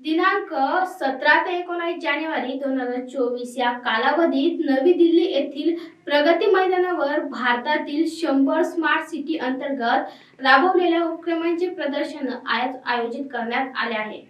दिनांक सतरा ते एकोणावीस जानेवारी दोन हजार चोवीस या कालावधीत नवी दिल्ली येथील प्रगती मैदानावर भारतातील शंभर स्मार्ट सिटी अंतर्गत राबवलेल्या उपक्रमांचे प्रदर्शन आज आयोजित करण्यात आले आहे.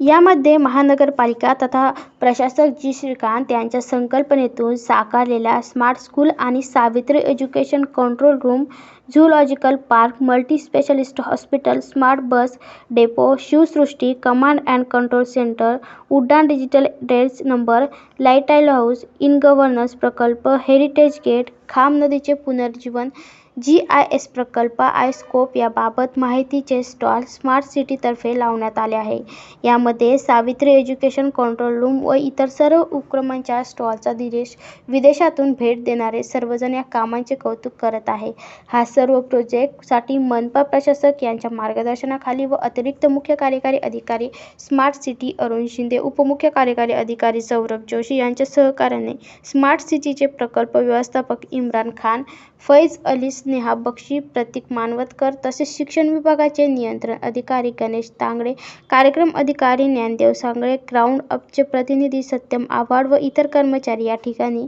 यामध्ये महानगरपालिका तथा प्रशासक जी. श्रीकांत यांच्या संकल्पनेतून साकारलेल्या स्मार्ट स्कूल आणि Savitri education control room zoological park multi specialist hospital smart bus depot Shivsrushti command and control centre उड्डाण digital dates number लाईटाईल house in governance प्रकल्प हेरिटेज गेट खाम नदीचे पुनर्जीवन जी आय एस प्रकल्प आयस्कोप याबाबत माहितीचे स्टॉल स्मार्ट सिटीतर्फे लावण्यात आले आहे. यामध्ये सावित्री एज्युकेशन कंट्रोल रूम व इतर सर्व उपक्रमांच्या स्टॉलचा दिदेश विदेशातून भेट देणारे सर्वजण या कामांचे कौतुक करत आहे. हा सर्व प्रोजेक्टसाठी मनपा प्रशासक यांच्या मार्गदर्शनाखाली व अतिरिक्त मुख्य कार्यकारी अधिकारी स्मार्ट सिटी अरुण शिंदे उपमुख्य कार्यकारी अधिकारी सौरभ जोशी यांच्या सहकार्याने स्मार्ट सिटीचे प्रकल्प व्यवस्थापक इम्रान खान फैज अली स्नेहा बक्षी प्रतीक मानवतकर तसेच शिक्षण विभागाचे नियंत्रण अधिकारी गणेश तांगडे कार्यक्रम अधिकारी ज्ञानदेव सांगळे ग्राउंड अपचे प्रतिनिधी सत्यम आव्हाड व इतर कर्मचारी या ठिकाणी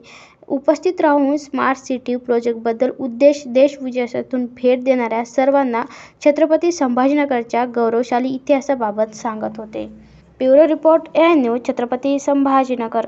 उपस्थित राहून स्मार्ट सिटी प्रोजेक्टबद्दल उद्देश देशविदेशातून भेट देणाऱ्या सर्वांना छत्रपती संभाजीनगरच्या गौरवशाली इतिहासाबाबत सांगत होते. Bureau report A news Chhatrapati Sambhajinagar.